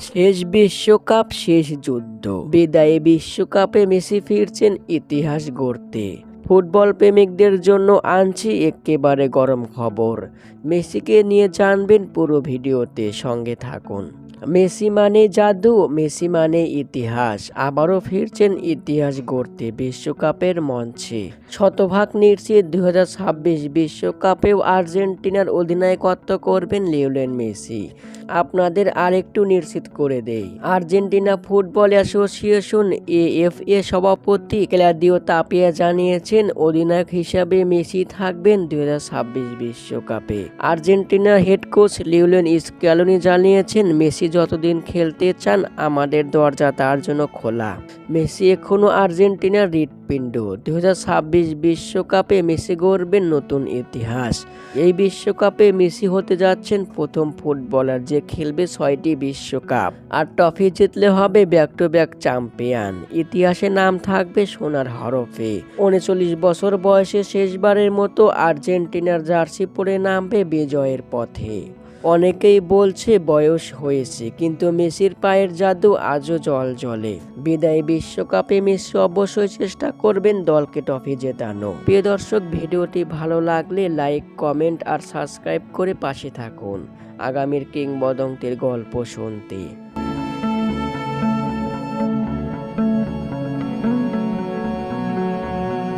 শেষ বিশ্বকাপ, শেষ যুদ্ধ। বিদায়ী বিশ্বকাপে মেসি ফিরছেন ইতিহাস গড়তে। ফুটবল প্রেমিকদের জন্য আনছি একেবারে গরম খবর। মেসিকে নিয়ে জানবেন পুরো ভিডিওতে, সঙ্গে থাকুন। মেসি মানে জাদু, মেসি মানে ইতিহাস। আবারও ফিরছেন ইতিহাস গড়তে বিশ্বকাপের মঞ্চে। শতভাগ নিশ্চিত দুই বিশ্বকাপেও আর্জেন্টিনার অধিনায়কত্ব করবেন লিওলেন মেসি। আপনাদের আরেকটু নিশ্চিত করে দেই। আর্জেন্টিনা ফুটবল অ্যাসোসিয়েশন এএফএ সভাপতি ক্লাদিও তাপিয়া জানিয়েছেন, অধিনায়ক হিসাবে মেসি থাকবেন দুই বিশ্বকাপে। আর্জেন্টিনার হেড কোচ লিওলেন স্ক্যালোনি জানিয়েছেন, মেসি যতদিন খেলতে চান, আমাদের দরজা তার জন্য খোলা। মেসি এখনও আর্জেন্টিনার হৃৎপিণ্ড দুই বিশ্বকাপে মেসি গড়বেন নতুন ইতিহাস। এই বিশ্বকাপে মেসি হতে যাচ্ছেন প্রথম ফুটবলার যে খেলবে ছয়টি বিশ্বকাপ, আর ট্রফি জিতলে হবে ব্যাক টু ব্যাক চ্যাম্পিয়ন ইতিহাসে নাম থাকবে সোনার হরফে। উনচল্লিশ বছর বয়সে শেষবারের মতো আর্জেন্টিনার জার্সি পরে নামবে বিজয়ের পথে। অনেকেই বলছে বয়স হয়েছে, কিন্তু মেসির পায়ের জাদু আজও জল জলে। বিদায় বিশ্বকাপে মেসি অবশ্যই চেষ্টা করবেন দলকে ট্রফি জেতানো। প্রিয় দর্শক, ভিডিওটি ভালো লাগলে লাইক, কমেন্ট আর সাবস্ক্রাইব করে পাশে থাকুন। আগামীর কিংবদন্তির গল্প শুনতে।